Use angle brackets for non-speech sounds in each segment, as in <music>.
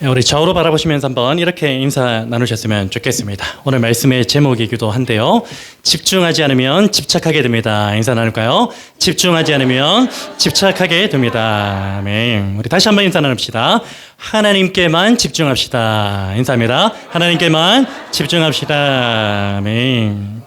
네, 우리 좌우로 바라보시면서 한번 이렇게 인사 나누셨으면 좋겠습니다. 오늘 말씀의 제목이기도 한데요. 집중하지 않으면 집착하게 됩니다. 인사 나눌까요? 집중하지 않으면 집착하게 됩니다. 아멘. 우리 다시 한번 인사 나눕시다. 하나님께만 집중합시다. 인사합니다. 하나님께만 집중합시다. 아멘.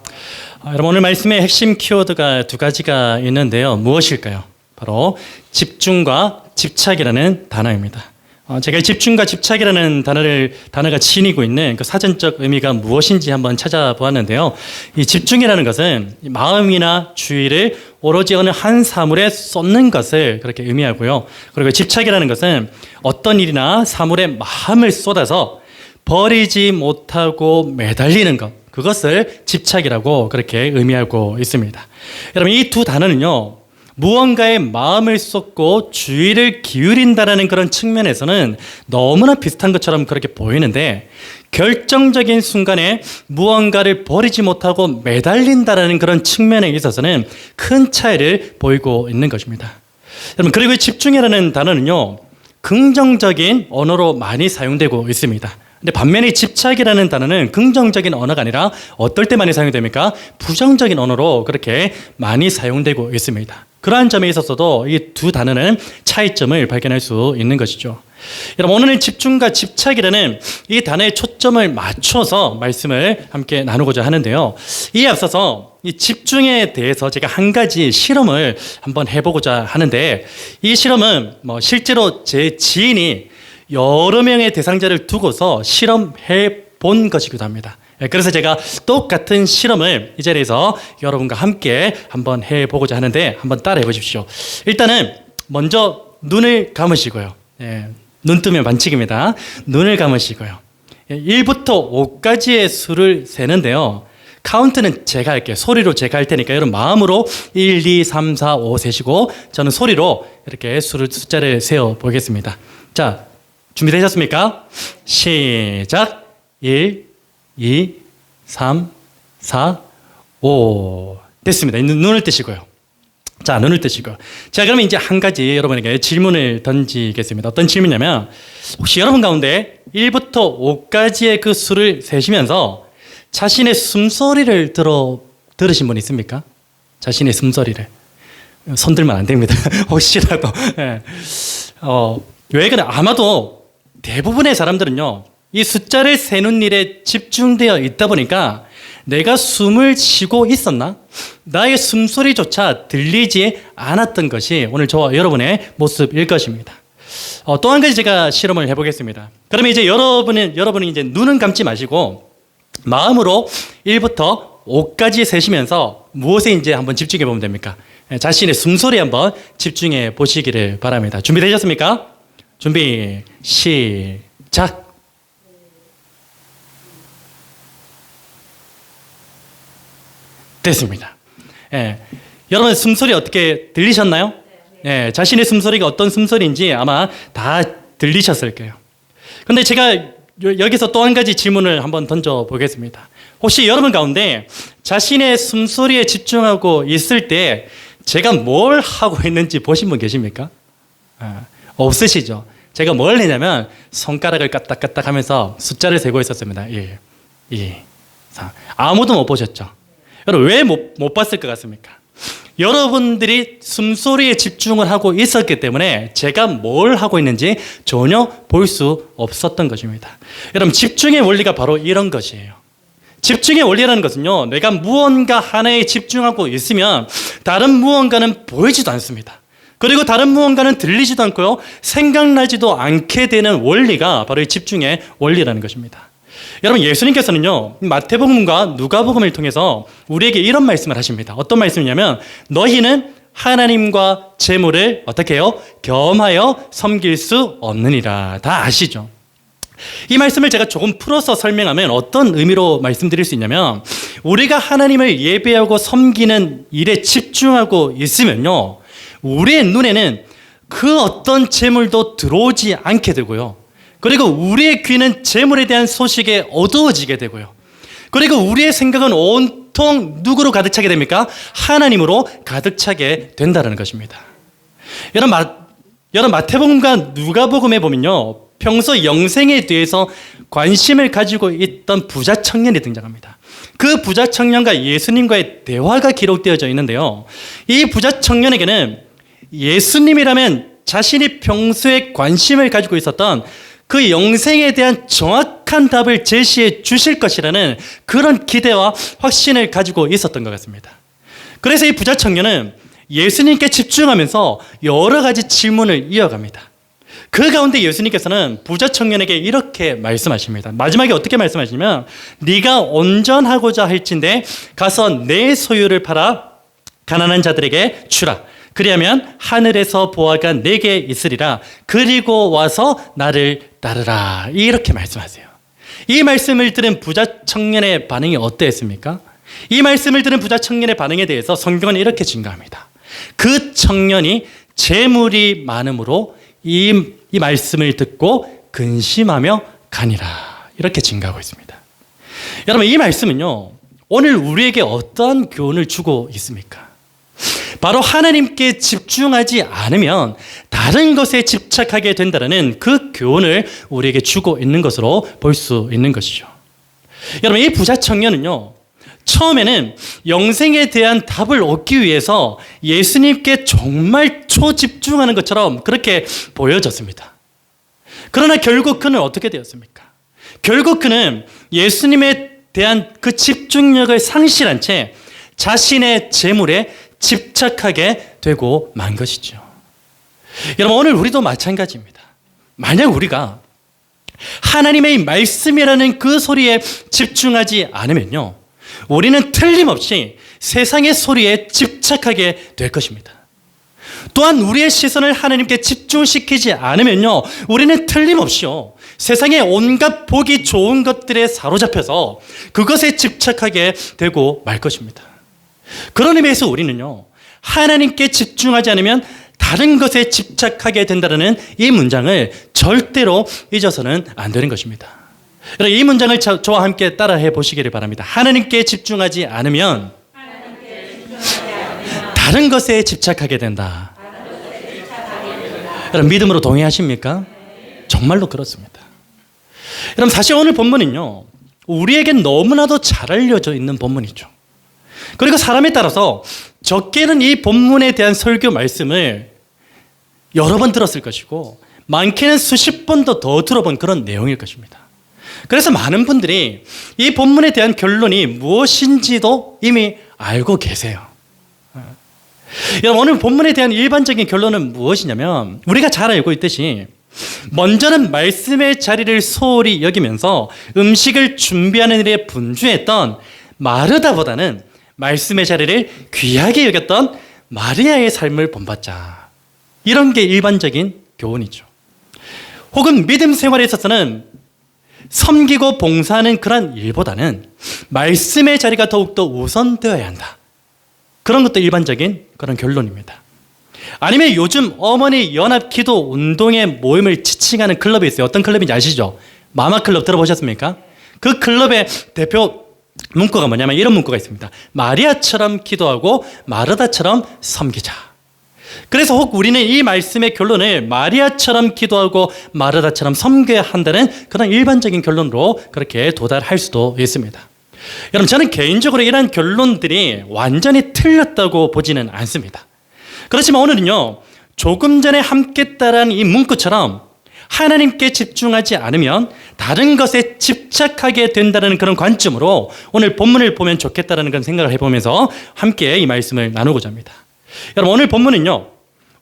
아, 여러분 오늘 말씀의 핵심 키워드가 두 가지가 있는데요. 무엇일까요? 바로 집중과 집착이라는 단어입니다. 어, 제가 집중과 집착이라는 단어를 단어가 지니고 있는 그 사전적 의미가 무엇인지 한번 찾아보았는데요. 이 집중이라는 것은 이 마음이나 주의를 오로지 어느 한 사물에 쏟는 것을 그렇게 의미하고요. 그리고 집착이라는 것은 어떤 일이나 사물에 마음을 쏟아서 버리지 못하고 매달리는 것. 그것을 집착이라고 그렇게 의미하고 있습니다. 여러분 이 두 단어는요. 무언가에 마음을 쏟고 주의를 기울인다라는 그런 측면에서는 너무나 비슷한 것처럼 그렇게 보이는데 결정적인 순간에 무언가를 버리지 못하고 매달린다라는 그런 측면에 있어서는 큰 차이를 보이고 있는 것입니다. 여러분 그리고 집중이라는 단어는요 긍정적인 언어로 많이 사용되고 있습니다. 근데 반면에 집착이라는 단어는 긍정적인 언어가 아니라 어떨 때 많이 사용됩니까? 부정적인 언어로 그렇게 많이 사용되고 있습니다. 그러한 점에 있어서도 이 두 단어는 차이점을 발견할 수 있는 것이죠. 여러분 오늘은 집중과 집착이라는 이 단어에 초점을 맞춰서 말씀을 함께 나누고자 하는데요. 이에 앞서서 이 집중에 대해서 제가 한 가지 실험을 한번 해보고자 하는데 이 실험은 뭐 실제로 제 지인이 여러 명의 대상자를 두고서 실험해 본 것이기도 합니다. 예, 그래서 제가 똑같은 실험을 이 자리에서 여러분과 함께 한번 해보고자 하는데 한번 따라해 보십시오. 일단은 먼저 눈을 감으시고요. 예, 눈 뜨면 반칙입니다. 눈을 감으시고요. 예, 1부터 5까지의 수를 세는데요. 카운트는 제가 할게요. 소리로 제가 할 테니까 여러분 마음으로 1, 2, 3, 4, 5 세시고 저는 소리로 이렇게 수를 숫자를 세어 보겠습니다. 자, 준비되셨습니까? 시작. 1, 2, 3, 4, 5. 됐습니다. 눈을 뜨시고요. 자, 눈을 뜨시고. 자, 그러면 이제 한 가지 여러분에게 질문을 던지겠습니다. 어떤 질문이냐면, 혹시 여러분 가운데 1부터 5까지의 그 수를 세시면서 자신의 숨소리를 들어, 들으신 분 있습니까? 자신의 숨소리를. 손 들면 안 됩니다. <laughs> 혹시라도. 예. 어, 왜 그래? 아마도 대부분의 사람들은요, 이 숫자를 세는 일에 집중되어 있다 보니까 내가 숨을 쉬고 있었나? 나의 숨소리조차 들리지 않았던 것이 오늘 저와 여러분의 모습일 것입니다. 어, 또 한 가지 제가 실험을 해보겠습니다. 그러면 이제 여러분은, 여러분은 이제 눈은 감지 마시고 마음으로 1부터 5까지 세시면서 무엇에 이제 한번 집중해 보면 됩니까? 예, 자신의 숨소리 한번 집중해 보시기를 바랍니다. 준비되셨습니까? 준비, 시작. 됐습니다. 예. 여러분 숨소리 어떻게 들리셨나요? 예, 자신의 숨소리가 어떤 숨소리인지 아마 다 들리셨을 거예요. 근데 제가 요- 여기서 또 한 가지 질문을 한번 던져 보겠습니다. 혹시 여러분 가운데 자신의 숨소리에 집중하고 있을 때 제가 뭘 하고 있는지 보신 분 계십니까? 아, 없으시죠? 제가 뭘 했냐면 손가락을 까딱까딱 하면서 숫자를 세고 있었습니다. 1, 2, 3. 아무도 못 보셨죠? 여러분 왜 못 못 봤을 것 같습니까? 여러분들이 숨소리에 집중을 하고 있었기 때문에 제가 뭘 하고 있는지 전혀 볼 수 없었던 것입니다. 여러분 집중의 원리가 바로 이런 것이에요. 집중의 원리라는 것은요, 내가 무언가 하나에 집중하고 있으면 다른 무언가는 보이지도 않습니다. 그리고 다른 무언가는 들리지도 않고요, 생각나지도 않게 되는 원리가 바로 이 집중의 원리라는 것입니다. 여러분 예수님께서는요 마태복음과 누가복음을 통해서 우리에게 이런 말씀을 하십니다. 어떤 말씀이냐면 너희는 하나님과 재물을 어떻게 해요? 겸하여 섬길 수 없느니라. 다 아시죠? 이 말씀을 제가 조금 풀어서 설명하면 어떤 의미로 말씀드릴 수 있냐면 우리가 하나님을 예배하고 섬기는 일에 집중하고 있으면요 우리의 눈에는 그 어떤 재물도 들어오지 않게 되고요 그리고 우리의 귀는 재물에 대한 소식에 어두워지게 되고요 그리고 우리의 생각은 온통 누구로 가득 차게 됩니까? 하나님으로 가득 차게 된다는 것입니다 여러분, 마, 여러분 마태복음과 누가복음에 보면요 평소 영생에 대해서 관심을 가지고 있던 부자 청년이 등장합니다. 그 부자 청년과 예수님과의 대화가 기록되어져 있는데요. 이 부자 청년에게는 예수님이라면 자신이 평소에 관심을 가지고 있었던 그 영생에 대한 정확한 답을 제시해 주실 것이라는 그런 기대와 확신을 가지고 있었던 것 같습니다. 그래서 이 부자 청년은 예수님께 집중하면서 여러 가지 질문을 이어갑니다. 그 가운데 예수님께서는 부자 청년에게 이렇게 말씀하십니다. 마지막에 어떻게 말씀하시냐면 네가 온전하고자 할진대 가서 내 소유를 팔아 가난한 자들에게 주라. 그리하면 하늘에서 보아가 내게 있으리라. 그리고 와서 나를 따르라. 이렇게 말씀하세요. 이 말씀을 들은 부자 청년의 반응이 어땠습니까? 이 말씀을 들은 부자 청년의 반응에 대해서 성경은 이렇게 증가합니다. 그 청년이 재물이 많음으로 이, 이 말씀을 듣고 근심하며 가니라. 이렇게 증가하고 있습니다. 여러분, 이 말씀은요, 오늘 우리에게 어떠한 교훈을 주고 있습니까? 바로 하나님께 집중하지 않으면 다른 것에 집착하게 된다는 그 교훈을 우리에게 주고 있는 것으로 볼 수 있는 것이죠. 여러분, 이 부자 청년은요, 처음에는 영생에 대한 답을 얻기 위해서 예수님께 정말 초집중하는 것처럼 그렇게 보여졌습니다. 그러나 결국 그는 어떻게 되었습니까? 결국 그는 예수님에 대한 그 집중력을 상실한 채 자신의 재물에 집착하게 되고 만 것이죠. 여러분, 오늘 우리도 마찬가지입니다. 만약 우리가 하나님의 말씀이라는 그 소리에 집중하지 않으면요. 우리는 틀림없이 세상의 소리에 집착하게 될 것입니다. 또한 우리의 시선을 하나님께 집중시키지 않으면요. 우리는 틀림없이요. 세상의 온갖 보기 좋은 것들에 사로잡혀서 그것에 집착하게 되고 말 것입니다. 그런 의미에서 우리는요. 하나님께 집중하지 않으면 다른 것에 집착하게 된다는 이 문장을 절대로 잊어서는 안 되는 것입니다. 여러분 이 문장을 저와 함께 따라해 보시기를 바랍니다. 하나님께 집중하지 않으면 다른 것에 집착하게 된다. 여러분 믿음으로 동의하십니까? 정말로 그렇습니다. 여러분 사실 오늘 본문은요. 우리에겐 너무나도 잘 알려져 있는 본문이죠. 그리고 사람에 따라서 적게는 이 본문에 대한 설교 말씀을 여러 번 들었을 것이고 많게는 수십 번도 더 들어본 그런 내용일 것입니다. 그래서 많은 분들이 이 본문에 대한 결론이 무엇인지도 이미 알고 계세요. 여러분, 오늘 본문에 대한 일반적인 결론은 무엇이냐면 우리가 잘 알고 있듯이 먼저는 말씀의 자리를 소홀히 여기면서 음식을 준비하는 일에 분주했던 마르다보다는 말씀의 자리를 귀하게 여겼던 마리아의 삶을 본받자. 이런 게 일반적인 교훈이죠. 혹은 믿음 생활에 있어서는 섬기고 봉사하는 그런 일보다는 말씀의 자리가 더욱더 우선되어야 한다. 그런 것도 일반적인 그런 결론입니다. 아니면 요즘 어머니 연합 기도 운동의 모임을 지칭하는 클럽이 있어요. 어떤 클럽인지 아시죠? 마마 클럽 들어보셨습니까? 그 클럽의 대표 문구가 뭐냐면 이런 문구가 있습니다. 마리아처럼 기도하고 마르다처럼 섬기자. 그래서 혹 우리는 이 말씀의 결론을 마리아처럼 기도하고 마르다처럼 섬겨야 한다는 그런 일반적인 결론으로 그렇게 도달할 수도 있습니다. 여러분, 저는 개인적으로 이런 결론들이 완전히 틀렸다고 보지는 않습니다. 그렇지만 오늘은요, 조금 전에 함께 따라한 이 문구처럼 하나님께 집중하지 않으면 다른 것에 집착하게 된다는 그런 관점으로 오늘 본문을 보면 좋겠다는 그런 생각을 해보면서 함께 이 말씀을 나누고자 합니다. 여러분 오늘 본문은요.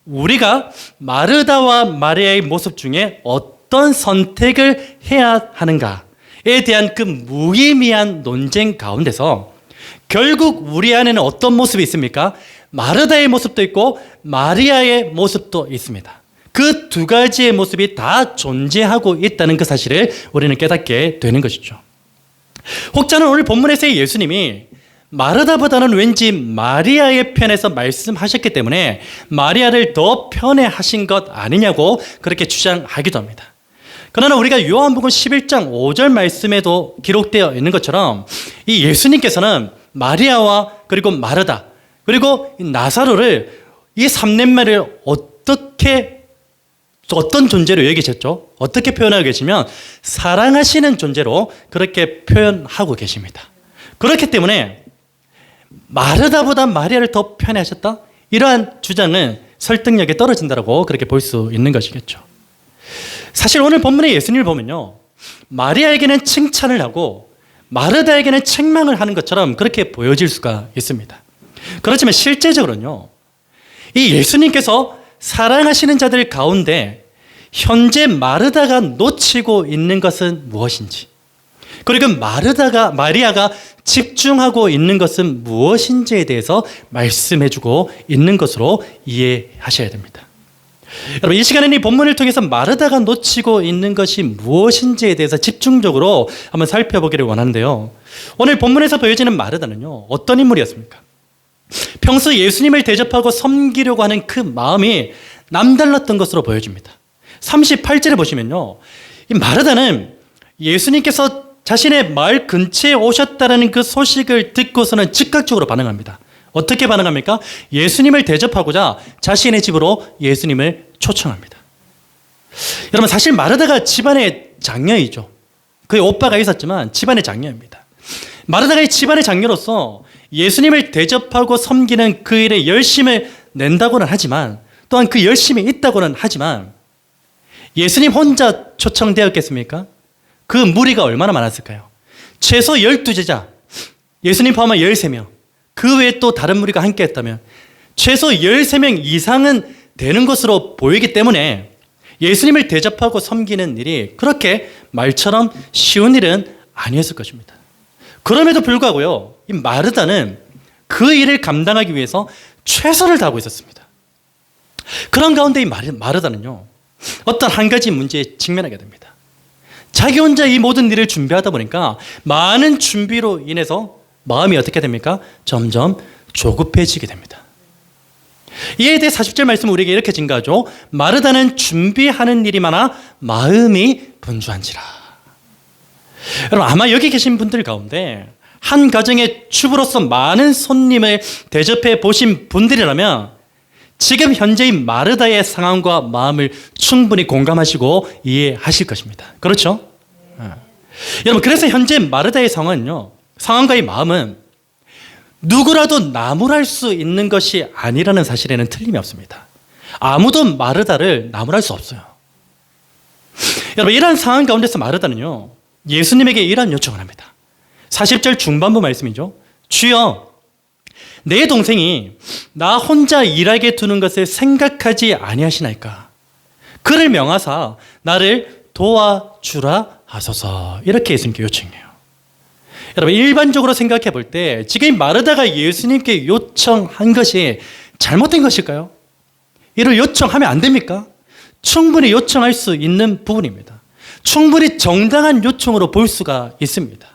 우리가 마르다와 마리아의 모습 중에 어떤 선택을 해야 하는가에 대한 그 무의미한 논쟁 가운데서 결국 우리 안에는 어떤 모습이 있습니까? 마르다의 모습도 있고 마리아의 모습도 있습니다. 그 두 가지의 모습이 다 존재하고 있다는 그 사실을 우리는 깨닫게 되는 것이죠. 혹자는 오늘 본문에서의 예수님이 마르다보다는 왠지 마리아의 편에서 말씀하셨기 때문에 마리아를 더 편애 하신 것 아니냐고 그렇게 주장하기도 합니다. 그러나 우리가 요한복음 11장 5절 말씀에도 기록되어 있는 것처럼 이 예수님께서는 마리아와 그리고 마르다 그리고 나사로를 이 삼렘매를 어떻게 어떤 존재로 여기셨죠? 어떻게 표현하고 계시면 사랑하시는 존재로 그렇게 표현하고 계십니다. 그렇기 때문에 마르다보다 마리아를 더 편애하셨다? 이러한 주장은 설득력이 떨어진다고 그렇게 볼 수 있는 것이겠죠. 사실 오늘 본문의 예수님을 보면요. 마리아에게는 칭찬을 하고 마르다에게는 책망을 하는 것처럼 그렇게 보여질 수가 있습니다. 그렇지만 실제적으로는요. 이 예수님께서 사랑하시는 자들 가운데 현재 마르다가 놓치고 있는 것은 무엇인지 그리고 마르다가 마리아가 집중하고 있는 것은 무엇인지에 대해서 말씀해주고 있는 것으로 이해하셔야 됩니다. 여러분 이 시간에는 이 본문을 통해서 마르다가 놓치고 있는 것이 무엇인지에 대해서 집중적으로 한번 살펴보기를 원하는데요. 오늘 본문에서 보여지는 마르다는요 어떤 인물이었습니까? 평소 예수님을 대접하고 섬기려고 하는 그 마음이 남달랐던 것으로 보여집니다. 38절에 보시면요. 이 마르다는 예수님께서 자신의 마을 근처에 오셨다는 그 소식을 듣고서는 즉각적으로 반응합니다. 어떻게 반응합니까? 예수님을 대접하고자 자신의 집으로 예수님을 초청합니다. 여러분 사실 마르다가 집안의 장녀이죠. 그의 오빠가 있었지만 집안의 장녀입니다. 마르다가 집안의 장녀로서 예수님을 대접하고 섬기는 그 일에 열심을 낸다고는 하지만 또한 그 열심이 있다고는 하지만 예수님 혼자 초청되었겠습니까? 그 무리가 얼마나 많았을까요? 최소 12제자, 예수님 포함한 13명, 그 외에 또 다른 무리가 함께 했다면 최소 13명 이상은 되는 것으로 보이기 때문에 예수님을 대접하고 섬기는 일이 그렇게 말처럼 쉬운 일은 아니었을 것입니다. 그럼에도 불구하고요, 이 마르다는 그 일을 감당하기 위해서 최선을 다하고 있었습니다. 그런 가운데 이 마르다는요, 어떤 한 가지 문제에 직면하게 됩니다. 자기 혼자 이 모든 일을 준비하다 보니까 많은 준비로 인해서 마음이 어떻게 됩니까? 점점 조급해지게 됩니다. 이에 대해 40절 말씀 우리에게 이렇게 증가하죠. 마르다는 준비하는 일이 많아 마음이 분주한지라. 여러분 아마 여기 계신 분들 가운데 한 가정의 주부로서 많은 손님을 대접해 보신 분들이라면 지금 현재의 마르다의 상황과 마음을 충분히 공감하시고 이해하실 것입니다. 그렇죠? 네. 여러분, 그래서 현재 마르다의 상황은요, 상황과의 마음은 누구라도 나무랄 수 있는 것이 아니라는 사실에는 틀림이 없습니다. 아무도 마르다를 나무랄 수 없어요. 여러분, 이러한 상황 가운데서 마르다는요, 예수님에게 이런 요청을 합니다. 40절 중반부 말씀이죠. 주여, 내 동생이 나 혼자 일하게 두는 것을 생각하지 아니하시나이까? 그를 명하사 나를 도와주라 하소서. 이렇게 예수님께 요청해요. 여러분 일반적으로 생각해 볼 때 지금 마르다가 예수님께 요청한 것이 잘못된 것일까요? 이를 요청하면 안 됩니까? 충분히 요청할 수 있는 부분입니다. 충분히 정당한 요청으로 볼 수가 있습니다.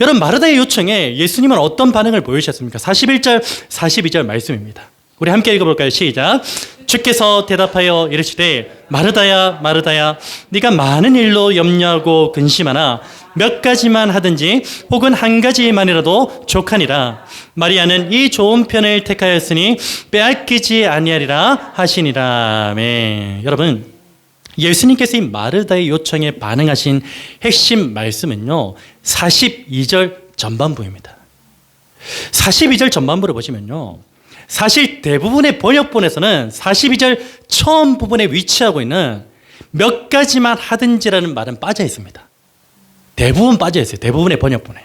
여러분 마르다의 요청에 예수님은 어떤 반응을 보이셨습니까? 41절 42절 말씀입니다. 우리 함께 읽어볼까요? 시작. 주께서 대답하여 이르시되 마르다야 마르다야 네가 많은 일로 염려하고 근심하나 몇 가지만 하든지 혹은 한 가지만이라도 족하니라 마리아는 이 좋은 편을 택하였으니 빼앗기지 아니하리라 하시니라 네. 여러분 예수님께서 이 마르다의 요청에 반응하신 핵심 말씀은요 42절 전반부입니다 42절 전반부를 보시면요 사실 대부분의 번역본에서는 42절 처음 부분에 위치하고 있는 몇 가지만 하든지라는 말은 빠져 있습니다. 대부분 빠져 있어요. 대부분의 번역본에.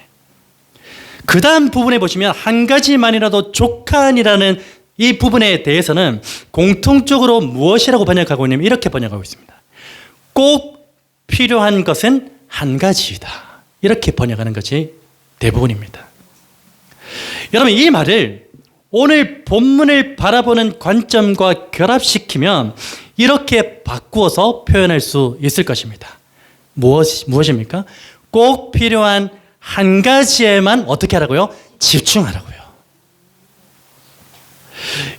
그 다음 부분에 보시면 한 가지만이라도 족한이라는 이 부분에 대해서는 공통적으로 무엇이라고 번역하고 있냐면 이렇게 번역하고 있습니다. 꼭 필요한 것은 한 가지이다. 이렇게 번역하는 것이 대부분입니다. 여러분, 이 말을 오늘 본문을 바라보는 관점과 결합시키면 이렇게 바꾸어서 표현할 수 있을 것입니다. 무엇, 무엇입니까? 꼭 필요한 한 가지에만 어떻게 하라고요? 집중하라고요.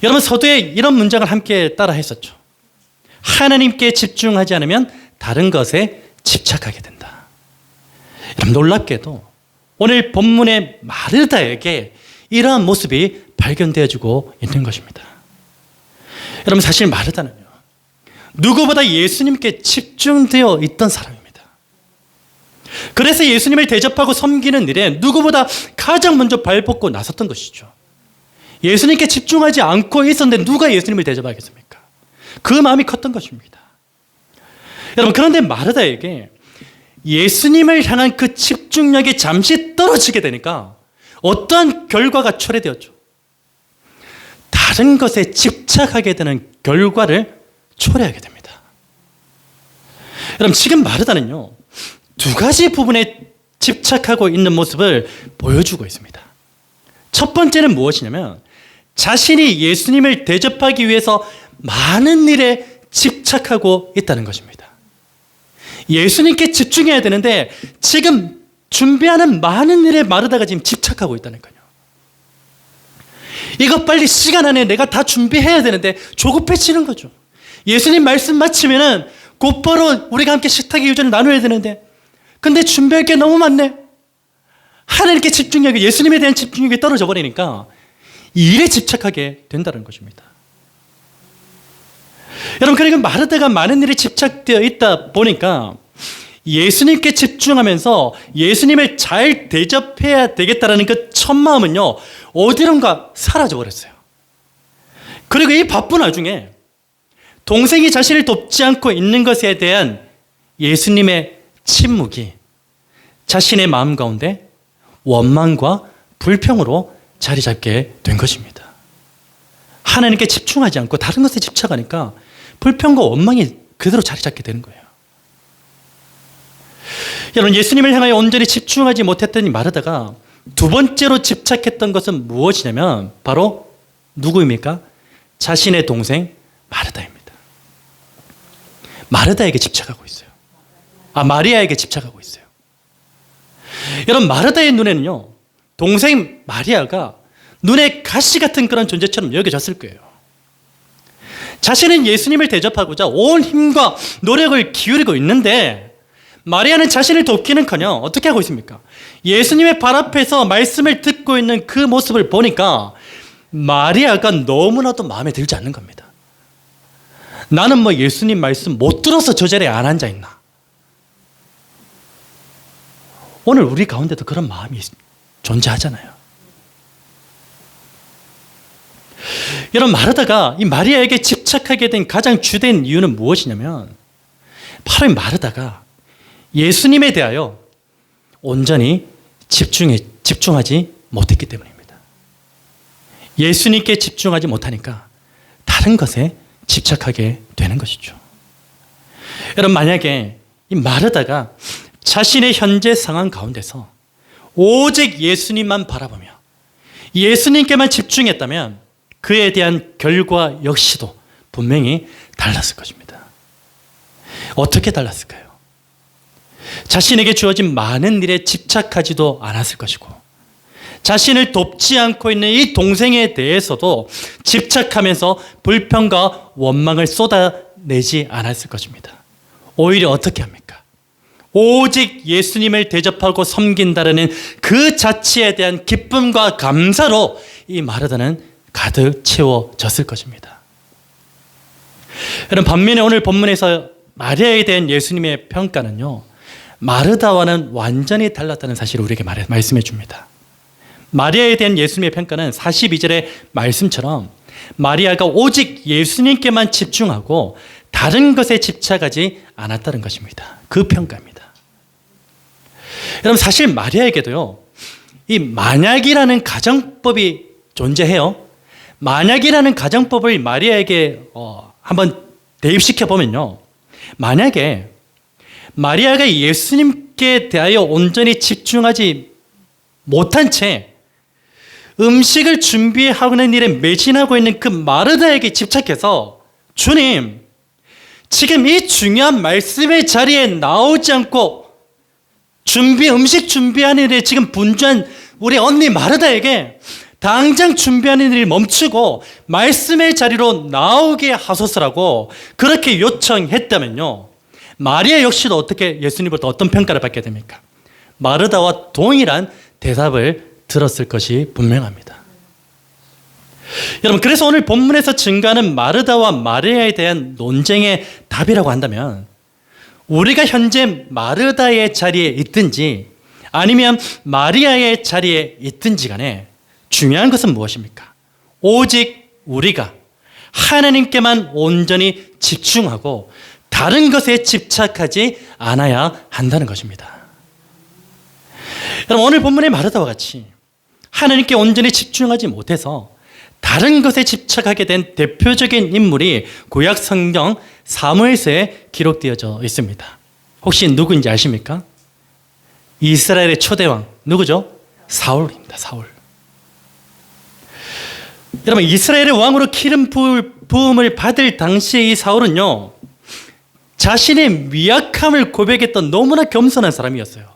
여러분, 서두에 이런 문장을 함께 따라 했었죠. 하나님께 집중하지 않으면 다른 것에 집착하게 된다. 여러분, 놀랍게도 오늘 본문의 마르다에게 이러한 모습이 발견되어지고 있는 것입니다. 여러분 사실 마르다는요. 누구보다 예수님께 집중되어 있던 사람입니다. 그래서 예수님을 대접하고 섬기는 일에 누구보다 가장 먼저 발벗고 나섰던 것이죠. 예수님께 집중하지 않고 있었는데 누가 예수님을 대접하겠습니까? 그 마음이 컸던 것입니다. 여러분, 그런데 마르다에게 예수님을 향한 그 집중력이 잠시 떨어지게 되니까 어떠한 결과가 초래되었죠. 다른 것에 집착하게 되는 결과를 초래하게 됩니다. 여러분, 지금 마르다는요, 두 가지 부분에 집착하고 있는 모습을 보여주고 있습니다. 첫 번째는 무엇이냐면, 자신이 예수님을 대접하기 위해서 많은 일에 집착하고 있다는 것입니다. 예수님께 집중해야 되는데 지금 준비하는 많은 일에 마르다가 지금 집착하고 있다는 거예요. 이거 빨리 시간 안에 내가 다 준비해야 되는데 조급해지는 거죠. 예수님 말씀 마치면은 곧바로 우리가 함께 식탁의 유전을 나눠야 되는데 근데 준비할 게 너무 많네. 하나님께 집중력이 예수님에 대한 집중력이 떨어져 버리니까 이 일에 집착하게 된다는 것입니다. 여러분 그러니까 마르다가 많은 일에 집착되어 있다 보니까 예수님께 집중하면서 예수님을 잘 대접해야 되겠다라는 그 첫 마음은요 어디론가 사라져 버렸어요. 그리고 이 바쁜 와중에 동생이 자신을 돕지 않고 있는 것에 대한 예수님의 침묵이 자신의 마음 가운데 원망과 불평으로 자리 잡게 된 것입니다. 하나님께 집중하지 않고 다른 것에 집착하니까 불평과 원망이 그대로 자리 잡게 되는 거예요. 여러분, 예수님을 향하여 온전히 집중하지 못했던 이 마르다가 두 번째로 집착했던 것은 무엇이냐면 바로 누구입니까? 자신의 동생 마르다입니다. 마르다에게 집착하고 있어요. 아, 마리아에게 집착하고 있어요. 여러분, 마르다의 눈에는요, 동생 마리아가 눈에 가시 같은 그런 존재처럼 여겨졌을 거예요. 자신은 예수님을 대접하고자 온 힘과 노력을 기울이고 있는데 마리아는 자신을 돕기는커녕 어떻게 하고 있습니까? 예수님의 발 앞에서 말씀을 듣고 있는 그 모습을 보니까 마리아가 너무나도 마음에 들지 않는 겁니다. 나는 뭐 예수님 말씀 못 들어서 저 자리에 안 앉아 있나? 오늘 우리 가운데도 그런 마음이 존재하잖아요. 여러분 마르다가 이 마리아에게 집착하게 된 가장 주된 이유는 무엇이냐면 이 마르다가 예수님에 대하여 온전히 집중해, 집중하지 못했기 때문입니다. 예수님께 집중하지 못하니까 다른 것에 집착하게 되는 것이죠. 여러분 만약에 이 마르다가 자신의 현재 상황 가운데서 오직 예수님만 바라보며 예수님께만 집중했다면 그에 대한 결과 역시도 분명히 달랐을 것입니다. 어떻게 달랐을까요? 자신에게 주어진 많은 일에 집착하지도 않았을 것이고, 자신을 돕지 않고 있는 이 동생에 대해서도 집착하면서 불평과 원망을 쏟아내지 않았을 것입니다. 오히려 어떻게 합니까? 오직 예수님을 대접하고 섬긴다라는 그 자체에 대한 기쁨과 감사로 이 마르다는 가득 채워졌을 것입니다. 여러분 반면에 오늘 본문에서 마리아에 대한 예수님의 평가는요. 마르다와는 완전히 달랐다는 사실을 우리에게 말씀해 줍니다. 마리아에 대한 예수님의 평가는 42절의 말씀처럼 마리아가 오직 예수님께만 집중하고 다른 것에 집착하지 않았다는 것입니다. 그 평가입니다. 여러분 사실 마리아에게도요. 이 만약이라는 가정법이 존재해요. 만약이라는 가정법을 마리아에게 어, 한번 대입시켜 보면요. 만약에 마리아가 예수님께 대하여 온전히 집중하지 못한 채 음식을 준비하는 일에 매진하고 있는 그 마르다에게 집착해서 주님, 지금 이 중요한 말씀의 자리에 나오지 않고 준비, 음식 준비하는 일에 지금 분주한 우리 언니 마르다에게 당장 준비하는 일을 멈추고 말씀의 자리로 나오게 하소서라고 그렇게 요청했다면요. 마리아 역시도 어떻게 예수님부터 어떤 평가를 받게 됩니까? 마르다와 동일한 대답을 들었을 것이 분명합니다. 여러분, 그래서 오늘 본문에서 증가하는 마르다와 마리아에 대한 논쟁의 답이라고 한다면 우리가 현재 마르다의 자리에 있든지 아니면 마리아의 자리에 있든지 간에 중요한 것은 무엇입니까? 오직 우리가 하나님께만 온전히 집중하고 다른 것에 집착하지 않아야 한다는 것입니다. 여러분, 오늘 본문의 마르다와 같이 하나님께 온전히 집중하지 못해서 다른 것에 집착하게 된 대표적인 인물이 구약 성경 사무엘서에 기록되어져 있습니다. 혹시 누구인지 아십니까? 이스라엘의 초대왕 누구죠? 사울입니다. 사울. 여러분 이스라엘의 왕으로 기름 부음을 받을 당시에 이 사울은요 자신의 미약함을 고백했던 너무나 겸손한 사람이었어요.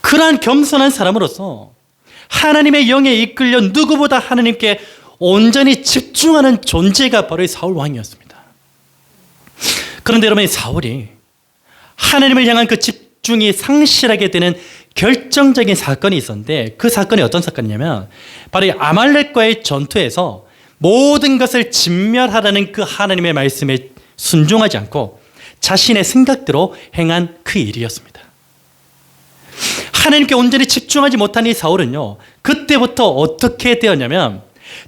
그러한 겸손한 사람으로서 하나님의 영에 이끌려 누구보다 하나님께 온전히 집중하는 존재가 바로 이 사울 왕이었습니다. 그런데 여러분, 이 사울이 하나님을 향한 그 집중이 상실하게 되는 결정적인 사건이 있었는데 그 사건이 어떤 사건이냐면 바로 이 아말렉과의 전투에서 모든 것을 진멸하라는 그 하나님의 말씀에 순종하지 않고 자신의 생각대로 행한 그 일이었습니다. 하나님께 온전히 집중하지 못한 이 사울은요, 그때부터 어떻게 되었냐면,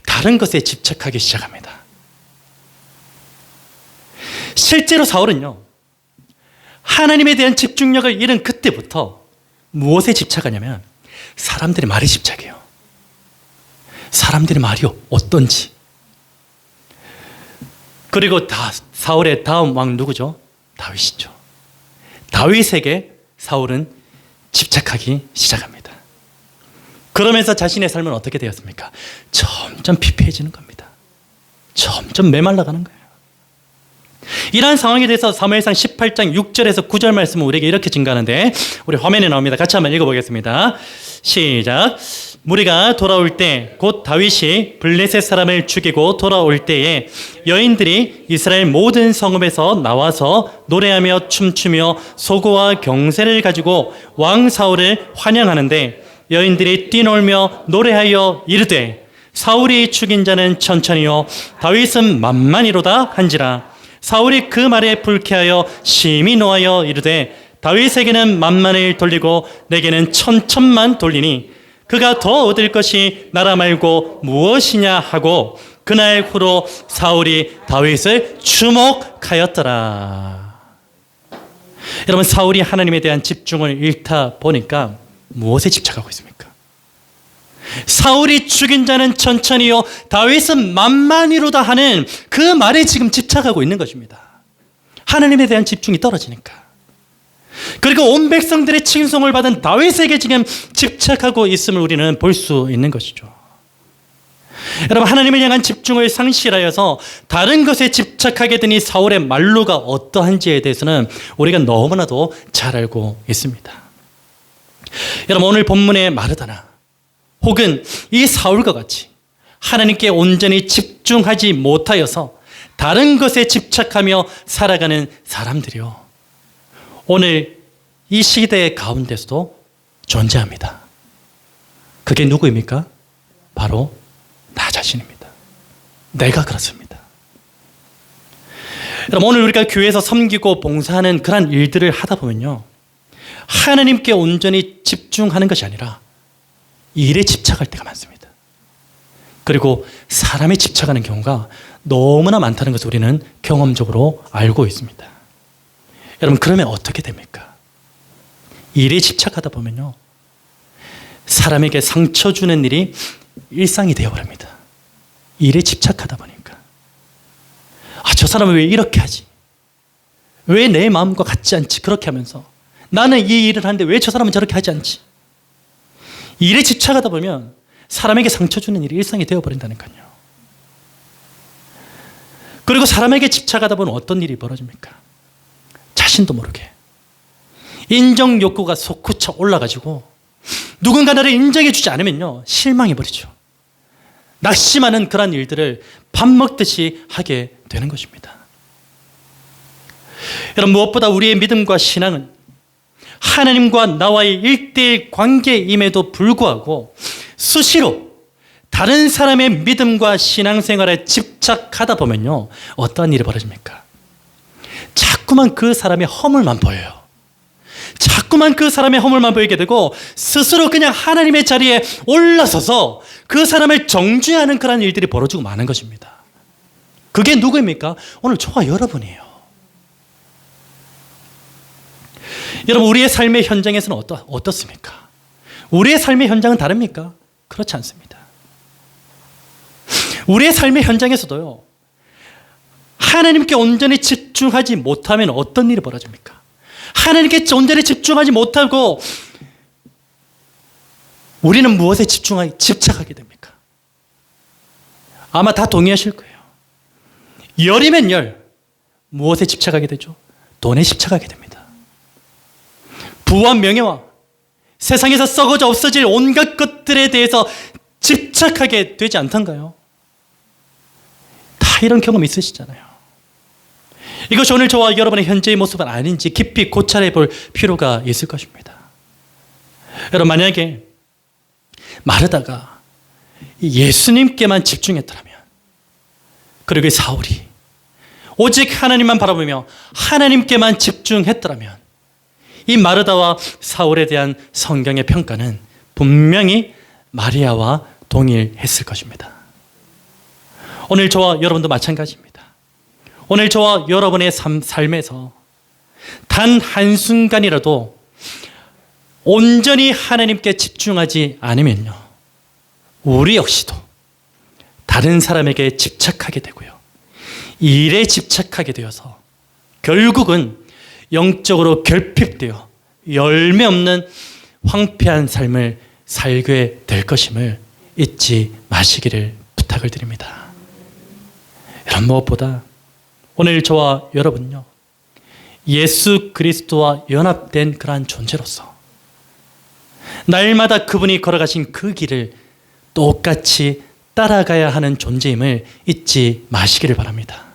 다른 것에 집착하기 시작합니다. 실제로 사울은요, 하나님에 대한 집중력을 잃은 그때부터 무엇에 집착하냐면, 사람들의 말에 집착해요. 사람들의 말이 어떤지. 그리고 다, 사울의 다음 왕 누구죠? 다윗이죠. 다윗에게 사울은 집착하기 시작합니다. 그러면서 자신의 삶은 어떻게 되었습니까? 점점 피폐해지는 겁니다. 점점 메말라가는 거예요. 이러한 상황에 대해서 사무엘상 18장 6절에서 9절 말씀은 우리에게 이렇게 증가하는데 우리 화면에 나옵니다. 같이 한번 읽어보겠습니다. 시작. 무리가 돌아올 때 곧 다윗이 블레셋 사람을 죽이고 돌아올 때에 여인들이 이스라엘 모든 성읍에서 나와서 노래하며 춤추며 소고와 경세를 가지고 왕 사울을 환영하는데 여인들이 뛰놀며 노래하여 이르되 사울이 죽인 자는 천천히요 다윗은 만만히로다 한지라 사울이 그 말에 불쾌하여 심히 노하여 이르되 다윗에게는 만만을 돌리고 내게는 천천만 돌리니 그가 더 얻을 것이 나라 말고 무엇이냐 하고 그날 후로 사울이 다윗을 주목하였더라. 여러분 사울이 하나님에 대한 집중을 잃다 보니까 무엇에 집착하고 있습니까? 사울이 죽인 자는 천천히요 다윗은 만만히로다 하는 그 말에 지금 집착하고 있는 것입니다. 하나님에 대한 집중이 떨어지니까. 그리고 온 백성들의 칭송을 받은 다윗에게 지금 집착하고 있음을 우리는 볼 수 있는 것이죠. 여러분 하나님을 향한 집중을 상실하여서 다른 것에 집착하게 되니 사울의 말로가 어떠한지에 대해서는 우리가 너무나도 잘 알고 있습니다. 여러분 오늘 본문의 마르다나 혹은 이 사울과 같이 하나님께 온전히 집중하지 못하여서 다른 것에 집착하며 살아가는 사람들이요. 오늘 이 시대 가운데서도 존재합니다. 그게 누구입니까? 바로 나 자신입니다. 내가 그렇습니다. 여러분, 오늘 우리가 교회에서 섬기고 봉사하는 그런 일들을 하다 보면요. 하나님께 온전히 집중하는 것이 아니라 일에 집착할 때가 많습니다. 그리고 사람에 집착하는 경우가 너무나 많다는 것을 우리는 경험적으로 알고 있습니다. 여러분, 그러면 어떻게 됩니까? 일에 집착하다 보면요. 사람에게 상처 주는 일이 일상이 되어버립니다. 일에 집착하다 보니까. 아, 저 사람은 왜 이렇게 하지? 왜 내 마음과 같지 않지? 그렇게 하면서. 나는 이 일을 하는데 왜 저 사람은 저렇게 하지 않지? 일에 집착하다 보면 사람에게 상처 주는 일이 일상이 되어버린다니까요. 그리고 사람에게 집착하다 보면 어떤 일이 벌어집니까? 자신도 모르게. 인정 욕구가 솟구쳐 올라가지고 누군가 나를 인정해주지 않으면요. 실망해버리죠. 낙심하는 그런 일들을 밥 먹듯이 하게 되는 것입니다. 여러분, 무엇보다 우리의 믿음과 신앙은 하나님과 나와의 일대일 관계임에도 불구하고 수시로 다른 사람의 믿음과 신앙생활에 집착하다 보면요. 어떠한 일이 벌어집니까? 자꾸만 그 사람의 허물만 보여요. 자꾸만 그 사람의 허물만 보이게 되고 스스로 그냥 하나님의 자리에 올라서서 그 사람을 정죄하는 그런 일들이 벌어지고 마는 것입니다. 그게 누구입니까? 오늘 저와 여러분이에요. 여러분, 우리의 삶의 현장에서는 어떠, 어떻습니까? 우리의 삶의 현장은 다릅니까? 그렇지 않습니다. 우리의 삶의 현장에서도요, 하나님께 온전히 집중하지 못하면 어떤 일이 벌어집니까? 하나님께 온전히 집중하지 못하고 우리는 무엇에 집중하게, 집착하게 됩니까? 아마 다 동의하실 거예요. 열이면 열, 무엇에 집착하게 되죠? 돈에 집착하게 됩니다. 부와 명예와 세상에서 썩어져 없어질 온갖 것들에 대해서 집착하게 되지 않던가요? 다 이런 경험 있으시잖아요. 이것이 오늘 저와 여러분의 현재의 모습은 아닌지 깊이 고찰해 볼 필요가 있을 것입니다. 여러분, 만약에 마르다가 예수님께만 집중했더라면, 그리고 사울이 오직 하나님만 바라보며 하나님께만 집중했더라면, 이 마르다와 사울에 대한 성경의 평가는 분명히 마리아와 동일했을 것입니다. 오늘 저와 여러분도 마찬가지입니다. 오늘 저와 여러분의 삶, 삶에서 단 한순간이라도 온전히 하나님께 집중하지 않으면요. 우리 역시도 다른 사람에게 집착하게 되고요. 일에 집착하게 되어서 결국은 영적으로 결핍되어 열매 없는 황폐한 삶을 살게 될 것임을 잊지 마시기를 부탁을 드립니다. 이런 무엇보다 오늘 저와 여러분요. 예수 그리스도와 연합된 그러한 존재로서 날마다 그분이 걸어가신 그 길을 똑같이 따라가야 하는 존재임을 잊지 마시기를 바랍니다.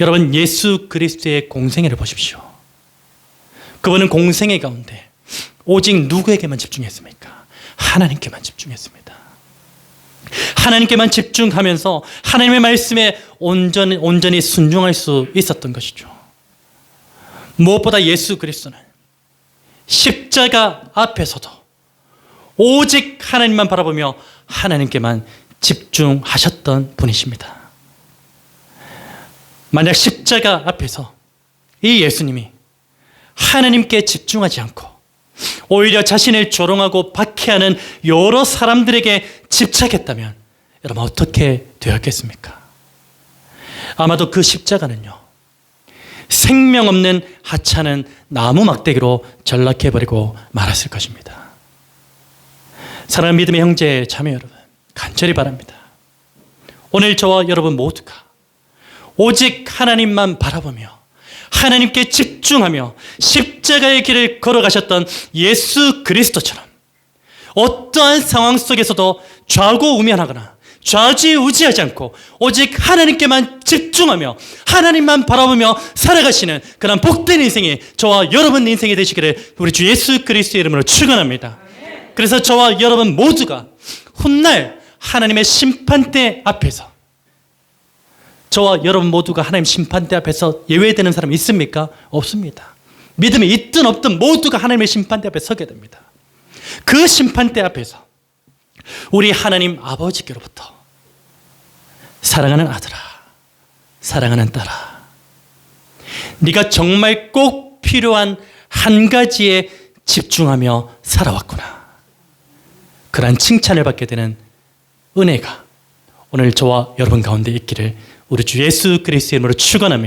여러분 예수 그리스도의 공생애를 보십시오. 그분은 공생애 가운데 오직 누구에게만 집중했습니까? 하나님께만 집중했습니다. 하나님께만 집중하면서 하나님의 말씀에 온전히, 온전히 순종할 수 있었던 것이죠. 무엇보다 예수 그리스도는 십자가 앞에서도 오직 하나님만 바라보며 하나님께만 집중하셨던 분이십니다. 만약 십자가 앞에서 이 예수님이 하나님께 집중하지 않고 오히려 자신을 조롱하고 박해하는 여러 사람들에게 집착했다면 여러분 어떻게 되었겠습니까? 아마도 그 십자가는요. 생명 없는 하찮은 나무 막대기로 전락해버리고 말았을 것입니다. 사랑하는 믿음의 형제 자매 여러분 간절히 바랍니다. 오늘 저와 여러분 모두가 오직 하나님만 바라보며 하나님께 집중하며 십자가의 길을 걸어가셨던 예수 그리스도처럼 어떠한 상황 속에서도 좌고우면하거나 좌지우지하지 않고 오직 하나님께만 집중하며 하나님만 바라보며 살아가시는 그런 복된 인생이 저와 여러분 인생이 되시기를 우리 주 예수 그리스도의 이름으로 축원합니다. 그래서 저와 여러분 모두가 훗날 하나님의 심판대 앞에서 저와 여러분 모두가 하나님 심판대 앞에서 예외되는 사람 있습니까? 없습니다. 믿음이 있든 없든 모두가 하나님의 심판대 앞에 서게 됩니다. 그 심판대 앞에서 우리 하나님 아버지께로부터 사랑하는 아들아, 사랑하는 딸아, 네가 정말 꼭 필요한 한 가지에 집중하며 살아왔구나. 그러한 칭찬을 받게 되는 은혜가 오늘 저와 여러분 가운데 있기를 우리 주 예수 그리스도의 이름으로 축원합니다.